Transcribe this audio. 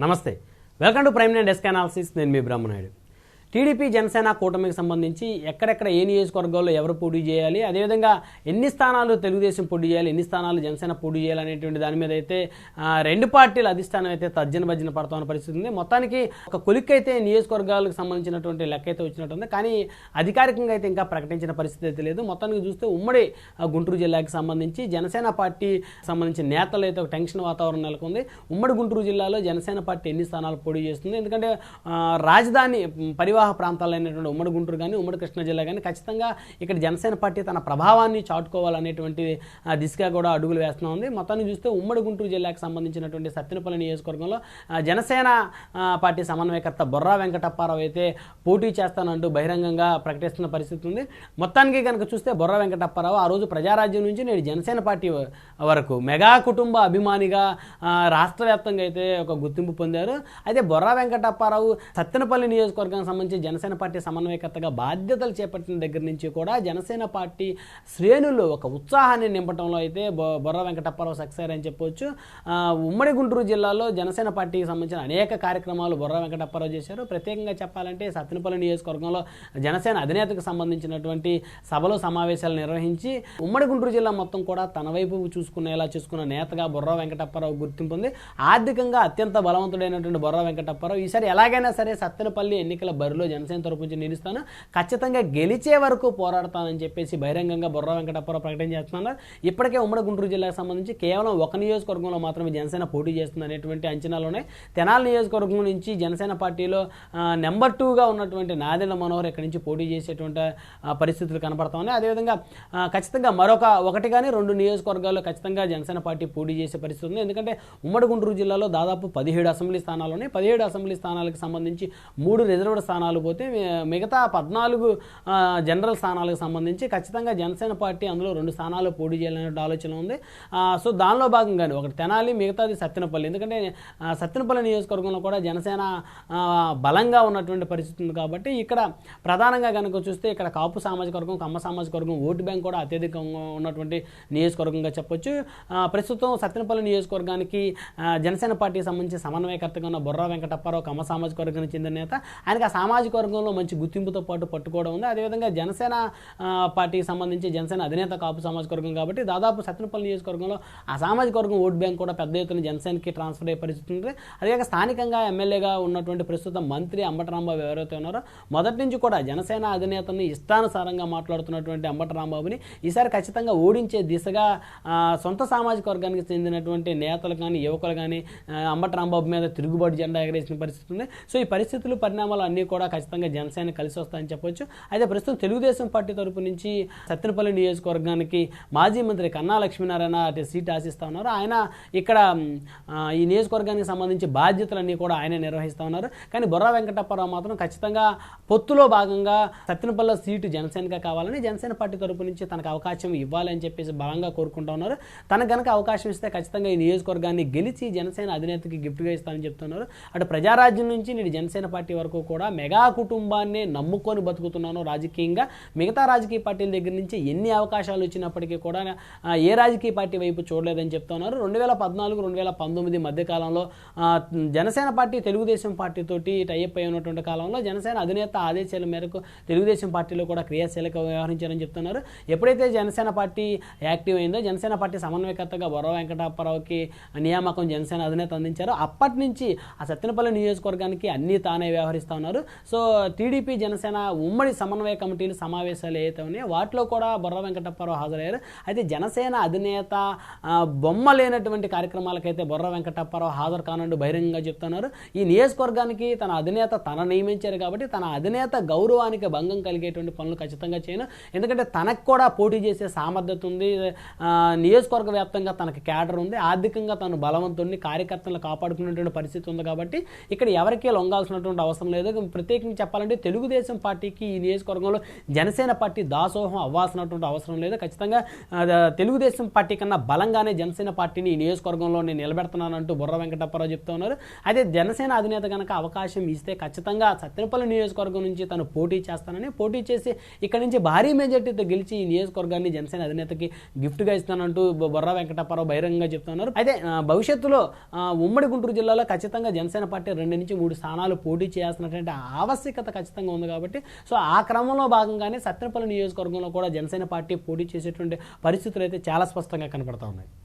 నమస్తే. Welcome to prime nine desk analysis నేను మీ బ్రహ్మనాయుడు. టీడీపీ జనసేన కూటమికి సంబంధించి ఎక్కడెక్కడ ఏ నియోజకవర్గాల్లో ఎవరు పోటీ చేయాలి అదేవిధంగా ఎన్ని స్థానాలు తెలుగుదేశం పోటీ చేయాలి ఎన్ని స్థానాలు జనసేన పోటీ చేయాలి అనేటువంటి దాని మీద అయితే రెండు పార్టీల అధిష్టానం అయితే తర్జన భర్జన పడుతున్న పరిస్థితి ఉంది. మొత్తానికి ఒక కొలిక్ అయితే నియోజకవర్గాలకు సంబంధించినటువంటి లెక్క అయితే వచ్చినట్టుంది. కానీ అధికారికంగా అయితే ఇంకా ప్రకటించిన పరిస్థితి అయితే లేదు. మొత్తానికి చూస్తే ఉమ్మడి గుంటూరు జిల్లాకి సంబంధించి జనసేన పార్టీ సంబంధించిన నేతలు అయితే ఒక టెన్షన్ వాతావరణం నెలకొంది. ఉమ్మడి గుంటూరు జిల్లాలో జనసేన పార్టీ ఎన్ని స్థానాలు పోటీ చేస్తుంది? ఎందుకంటే రాజధాని మ్, పరివాహ ప్రాంతాలైనటువంటి ఉమ్మడి గుంటూరు కానీ ఉమ్మడి కృష్ణా జిల్లా కానీ ఖచ్చితంగా ఇక్కడ జనసేన పార్టీ తన ప్రభావాన్ని చాటుకోవాలనేటువంటి దిశగా కూడా అడుగులు వేస్తూ ఉంది. మొత్తాన్ని చూస్తే ఉమ్మడి గుంటూరు జిల్లాకు సంబంధించినటువంటి సత్యనపల్లి నియోజకవర్గంలో జనసేన పార్టీ సమన్వయకర్త బొర్రా వెంకటప్పారావు అయితే పోటీ చేస్తానంటూ బహిరంగంగా ప్రకటిస్తున్న పరిస్థితి ఉంది. మొత్తానికి కనుక చూస్తే బొర్ర వెంకటప్పారావు ఆ రోజు ప్రజారాజ్యం నుంచి నేడు జనసేన పార్టీ వరకు మెగా కుటుంబ అభిమానిగా రాష్ట్ర వ్యాప్తంగా అయితే ఒక గుర్తింపు పొందారు. అయితే బొర్రా వెంకటప్పారావు సత్తెనపల్లి నియోజకవర్గానికి సంబంధించి జనసేన పార్టీ సమన్వయకర్తగా బాధ్యతలు చేపట్టిన దగ్గర నుంచి కూడా జనసేన పార్టీ శ్రేణులు ఒక ఉత్సాహాన్ని నింపడంలో అయితే బొ- వెంకటప్పారావు సక్సెస్ అని చెప్పొచ్చు. ఉమ్మడి గుంటూరు జిల్లాలో జనసేన పార్టీకి సంబంధించిన అనేక కార్యక్రమాలు బొర్ర వెంకటప్పారావు చేశారు. ప్రత్యేకంగా చెప్పాలంటే సత్తినపల్లి నియోజకవర్గంలో జనసేన అధినేతకు సంబంధించినటువంటి సభలు సమావేశాలు నిర్వహించి ఉమ్మడి గుంటూరు జిల్లా మొత్తం కూడా తన వైపు చూసుకునేలా చూసుకున్న నేతగా బొర్ర వెంకటప్పారావు గుర్తింపు ఉంది ఆర్థికంగా అత్యంత బలవంతుడైనటువంటి బొర్ర వెంకటప్పారావు ఈసారి ఎలాగైనా సరే సత్తెనపల్లి ఎన్నికల బరిలో జనసేన తరపు నుంచి నిలుస్తాను? ఖచ్చితంగా గెలిచే వరకు పోరాడతానని చెప్పేసి బహిరంగంగా బొర్ర వెంకటప్పారావు ప్రకటన చేస్తున్నారు. ఇప్పటికే ఉమ్మడి గుంటూరు జిల్లాకు సంబంధించి కేవలం ఒక నియోజకవర్గంలో మాత్రమే జనసేన పోటీ చేస్తుంది అనేటువంటి అంచనాలు ఉన్నాయి. తెనాలి నియోజకవర్గం నుంచి జనసేన పార్టీలో నెంబర్ టూగా ఉన్నటువంటి నాదెండ్ల మనోహర్ ఇక్కడి నుంచి పోటీ చేసేటువంటి పరిస్థితులు కనపడతా ఉన్నాయి. అదేవిధంగా ఖచ్చితంగా మరొక ఒకటి కానీ రెండు నియోజకవర్గాల్లో ఖచ్చితంగా జనసేన పార్టీ పోటీ చేసే పరిస్థితి ఉంది. ఎందుకంటే ఉమ్మడి గుంటూరు జిల్లాలో దాదాపు పదిహేడు అసెంబ్లీ స్థానాలు ఉన్నాయి. పదిహేడు అసెంబ్లీ స్థానాలకు సంబంధించి మూడు రిజర్వ్డ్ స్థానాలు పోతే మిగతా పద్నాలుగు జనరల్ స్థానాలకు సంబంధించి ఖచ్చితంగా జనసేన పార్టీ అందులో రెండు స్థానాలు పోటీ చేయాలనే ఆలోచన ఉంది. సో దానిలో భాగంగానే ఒకటి తెనాలి మిగతాది సత్తెనపల్లి. ఎందుకంటే సత్యనపల్లి నియోజకవర్గంలో కూడా జనసేన బలంగా ఉన్నటువంటి పరిస్థితి ఉంది కాబట్టి ఇక్కడ ప్రధానంగా కనుక చూస్తే ఇక్కడ కాపు సామాజిక వర్గం కమ్మ సామాజిక వర్గం ఓటు బ్యాంక్ కూడా అత్యధికంగా ఉన్నటువంటి నియోజకవర్గంగా చెప్పొచ్చు. ప్రస్తుతం సత్యనపల్లి నియోజకవర్గానికి జనసేన పార్టీకి సంబంధించి సమన్వయకర్తగా ఉన్న బొర్రా వెంకటప్పారావు కమ్మ సామాజిక వర్గానికి చెందిన నేత. ఆయనకి ఆ సామాజిక వర్గంలో మంచి గుర్తింపుతో పాటు పట్టుకోవడం ఉంది. అదేవిధంగా జనసేన పార్టీకి సంబంధించి జనసేన అధినేత కాపు సామాజిక వర్గం కాబట్టి దాదాపు సత్తెనపల్లి నియోజకవర్గంలో ఆ సామాజిక వర్గం ఓట్ బ్యాంక్ కూడా పెద్ద ఎత్తున జనసేనకి ట్రాన్స్ఫర్ అయ్యే పరిస్థితి ఉంది. అదేవిధంగా స్థానికంగా ఎమ్మెల్యేగా ఉన్నటువంటి ప్రస్తుతం మంత్రి అంబటరాంబాబు ఎవరైతే ఉన్నారో మొదటి నుంచి కూడా జనసేన అధినేతని ఇష్టానుసారంగా మాట్లాడుతున్నటువంటి అంబటరాంబాబుని ఈసారి ఖచ్చితంగా ఓడించే దిశగా సొంత సామాజిక వర్గానికి చెందినటువంటి నేతలు కానీ యువకులు కానీ అంబటరాంబాబు మీద తిరుగుబాటు జెండా ఎగరేసిన పరిస్థితి ఉంది. సో ఈ పరిస్థితులు పరిణామాలు అన్నీ కూడా ఖచ్చితంగా జనసేన కలిసి వస్తాయని చెప్పొచ్చు. అయితే ప్రస్తుతం తెలుగుదేశం పార్టీ తరపు నుంచి సత్తెనపల్లి నియోజకవర్గానికి మాజీ మంత్రి కన్నా లక్ష్మీనారాయణ అటు సీట్ ఆశిస్తా ఉన్నారు. ఆయన ఇక్కడ ఈ నియోజకవర్గానికి సంబంధించి బాధ్యతలన్నీ కూడా ఆయన నిర్వహిస్తూ ఉన్నారు. కానీ బొర్రా వెంకటప్పారావు మాత్రం ఖచ్చితంగా పొత్తులో భాగంగా సత్తెనపల్లి సీటు జనసేనగా కావాలని జనసేన పార్టీ తరపు నుంచి తనకు అవకాశం ఇవ్వాలని చెప్పేసి బలంగా కోరుకుంటా ఉన్నారు. తనకు గనక అవకాశం ఇస్తే ఖచ్చితంగా ఈ నియోజకవర్గాన్ని గెలిచి జనసేన అధినేతకి గిఫ్ట్గా ఇస్తానని చెప్తున్నారు. అటు ప్రజారాజ్యం నుంచి నేడు జనసేన పార్టీ వరకు కూడా మెగా కుటుంబాన్ని నమ్ముకొని బతుకుతున్నాను రాజకీయంగా మిగతా రాజకీయ పార్టీల దగ్గర నుంచి ఎన్ని అవకాశాలు వచ్చినప్పటికీ కూడా ఏ రాజకీయ పార్టీ వైపు చూడలేదని చెప్తున్నారు. రెండు వేల పద్నాలుగు రెండు వేల పంతొమ్మిది మధ్యకాలంలో జనసేన పార్టీ తెలుగుదేశం పార్టీతోటి టైప్ అయి ఉన్నటువంటి కాలంలో జనసేన అధినేత ఆదేశాల మేరకు తెలుగుదేశం పార్టీలో కూడా క్రియాశీలక వ్యవహరించారని చెప్తున్నారు. ఎప్పుడైతే జనసేన పార్టీ యాక్టివ్ అయిందో జనసేన పార్టీ సమన్వయకర్తగా బొర్ర వెంకటాపరావుకి నియామకం జనసేన అధినేత అందించారు. అప్పటి నుంచి ఆ సత్యనపల్లి నియోజకవర్గానికి అన్నీ తానే వ్యవహరిస్తూ ఉన్నారు. సో టీడీపీ జనసేన ఉమ్మడి సమన్వయ కమిటీలు సమావేశాలు ఏవైతే ఉన్నాయో వాటిలో కూడా బొర్ర వెంకటప్పారావు హాజరయ్యారు. అయితే జనసేన అధినేత బొమ్మ లేనటువంటి కార్యక్రమాలకైతే బొర్ర వెంకటప్పారావు హాజరు కానంటూ బహిరంగంగా చెప్తున్నారు. ఈ నియోజకవర్గానికి తన అధినేత తన నియమించారు కాబట్టి తన అధినేత గౌరవానికి భంగం కలిగేటువంటి పనులు ఖచ్చితంగా చేయను. ఎందుకంటే తనకు కూడా పోటీ చేసే సామర్థ్యత ఉంది. నియోజకవర్గ వ్యాప్తంగా తనకి క్యాడర్ ఉంది. ఆర్థికంగా తను బలవంతుడిని కార్యకర్తలను కాపాడుకునేటువంటి పరిస్థితి ఉంది కాబట్టి ఇక్కడ ఎవరికీ లొంగాల్సినటువంటి అవసరం లేదు. ప్రతి ప్రత్యేకంగా చెప్పాలంటే తెలుగుదేశం పార్టీకి ఈ నియోజకవర్గంలో జనసేన పార్టీ దాసోహం అవ్వాల్సినటువంటి అవసరం లేదు. ఖచ్చితంగా తెలుగుదేశం పార్టీ కన్నా బలంగానే జనసేన పార్టీని ఈ నియోజకవర్గంలో నేను నిలబెడుతున్నానంటూ బుర్ర వెంకటప్పారావు చెప్తున్నారు అదే జనసేన అధినేత కనుక అవకాశం ఇస్తే ఖచ్చితంగా సత్యనపల్లి నియోజకవర్గం నుంచి తను పోటీ చేస్తానని పోటీ చేసి ఇక్కడ నుంచి భారీ మెజార్టీతో గెలిచి ఈ నియోజకవర్గాన్ని జనసేన అధినేతకి గిఫ్ట్గా ఇస్తానంటూ బుర్ర బొర్రా వెంకటప్పారావు బహిరంగంగా చెప్తున్నారు అయితే భవిష్యత్తులో ఉమ్మడి గుంటూరు జిల్లాలో ఖచ్చితంగా జనసేన పార్టీ రెండు నుంచి మూడు స్థానాలు పోటీ చేయాల్సినటువంటి ఆవశ్యకత ఖచ్చితంగా ఉంది కాబట్టి సో ఆ క్రమంలో భాగంగానే సత్రపల్లి నియోజకవర్గంలో కూడా జనసేన పార్టీ పోటీ చేసేటువంటి పరిస్థితులు అయితే చాలా స్పష్టంగా కనపడతా ఉన్నాయి.